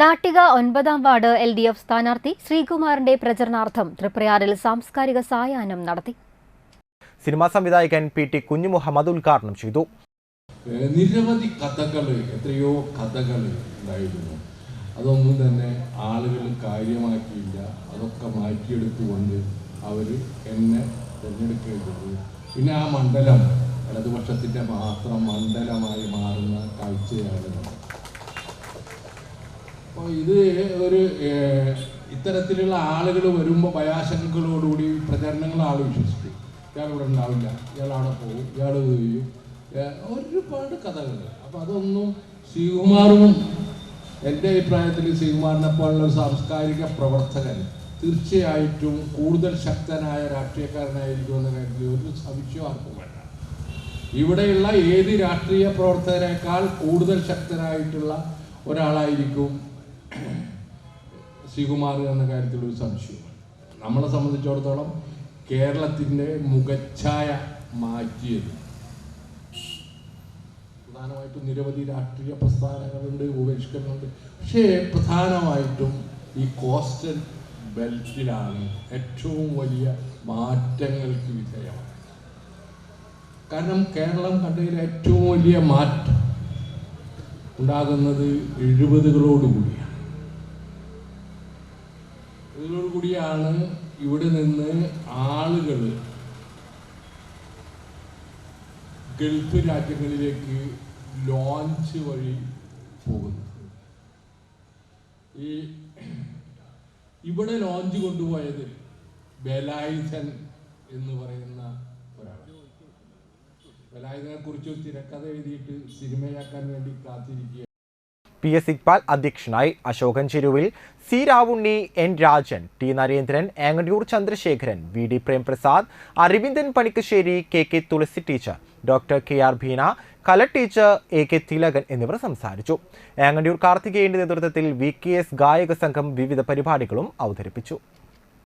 നാട്ടിക ഒൻപതാം ward L D F സ്ഥാനാർത്ഥി ശ്രീകുമാറിന്റെ പ്രചരണാർത്ഥം തൃപ്രയാറിൽ സാംസ്കാരിക സായാഹ്നം നടത്തി. സിനിമാ സംവിധായകൻ പി ടി കുഞ്ഞുമുഹമ്മദ് ഉദ്ഘാടനം ചെയ്തു. നിരവധി കഥകൾ എത്രയോ കഥകൾ ഉണ്ടായിരുന്നു. അതൊന്നും തന്നെ ആളുകൾ കാര്യമാക്കിയില്ല. അതൊക്കെ മാറ്റിയെടുത്തുകൊണ്ട് അവർ എന്നെ തിരഞ്ഞെടുക്കേണ്ടത്. പിന്നെ ആ മണ്ഡലം ഇടതുപക്ഷത്തിന്റെ മാത്രം മണ്ഡലമായി മാറുന്ന കാഴ്ചയാണ്. അപ്പോൾ ഇത് ഒരു ഇത്തരത്തിലുള്ള ആളുകൾ വരുമ്പോൾ ഭയാശങ്കകളോടുകൂടി പ്രചരണങ്ങൾ ആൾ വിശ്വസിക്കും. ഇയാൾ ഇവിടെ ഉണ്ടാവില്ല. ഇയാൾ അവിടെ പോകും. ഇയാൾ ചെയ്യും. ഒരുപാട് കഥകൾ അപ്പം അതൊന്നും ശ്രീകുമാറും എന്റെ അഭിപ്രായത്തിൽ ശ്രീകുമാറിനെ പോലുള്ള സാംസ്കാരിക പ്രവർത്തകൻ തീർച്ചയായിട്ടും കൂടുതൽ ശക്തനായ രാഷ്ട്രീയക്കാരനായിരിക്കും എന്ന കാര്യത്തിൽ ഒരു സംശയം ആർക്കും വേണ്ട. ഇവിടെയുള്ള ഏത് രാഷ്ട്രീയ പ്രവർത്തകരെക്കാൾ കൂടുതൽ ശക്തനായിട്ടുള്ള ഒരാളായിരിക്കും ശ്രീകുമാർ എന്ന കാര്യത്തിലൊരു സംശയവും നമ്മളെ സംബന്ധിച്ചിടത്തോളം കേരളത്തിന്റെ മുഖച്ഛായ മാറ്റിയത് പ്രധാനമായിട്ടും നിരവധി രാഷ്ട്രീയ പ്രസ്ഥാനങ്ങളുണ്ട് ഉപേക്ഷിക്കുന്നുണ്ട് പക്ഷേ പ്രധാനമായിട്ടും ഈ കോസ്റ്റൽ ബെൽറ്റിലാണ് ഏറ്റവും വലിയ മാറ്റങ്ങൾക്ക് വിധേയമാണ് കാരണം കേരളം കണ്ടതിൽ ഏറ്റവും വലിയ മാറ്റം ഉണ്ടാകുന്നത് എഴുപതുകളോടുകൂടിയാണ്. ഇതിനോടുകൂടിയാണ് ഇവിടെ നിന്ന് ആളുകൾ ഗൾഫ് രാജ്യങ്ങളിലേക്ക് ലോഞ്ച് വഴി പോകുന്നത്. ഈ ഇവിടെ ലോഞ്ച് കൊണ്ടുപോയത് ബലായുധൻ എന്ന് പറയുന്ന ഒരാളാണ്. ബലായുധനെ കുറിച്ച് തിരക്കഥ എഴുതിയിട്ട് സിനിമയാക്കാൻ വേണ്ടി കാത്തിരിക്കുക പി എസ് ഇക്ബാൽ അധ്യക്ഷനായി Ashokan Cheruvil C Ravunni N Rajan T Narendran Engandiyur Chandrasekharan V D Premprasad Aravindan Panikkassery K K Thulasi teacher doctor K R Bheena Kala teacher A K Thilakan എന്നിവർ സംസാരിച്ചു. ഏങ്ങടിയൂർ കാർത്തികേയന്റെ നേതൃത്വത്തിൽ വി കെ എസ് ഗായക സംഘം വിവിധ പരിപാടികളും അവതരിപ്പിച്ചു.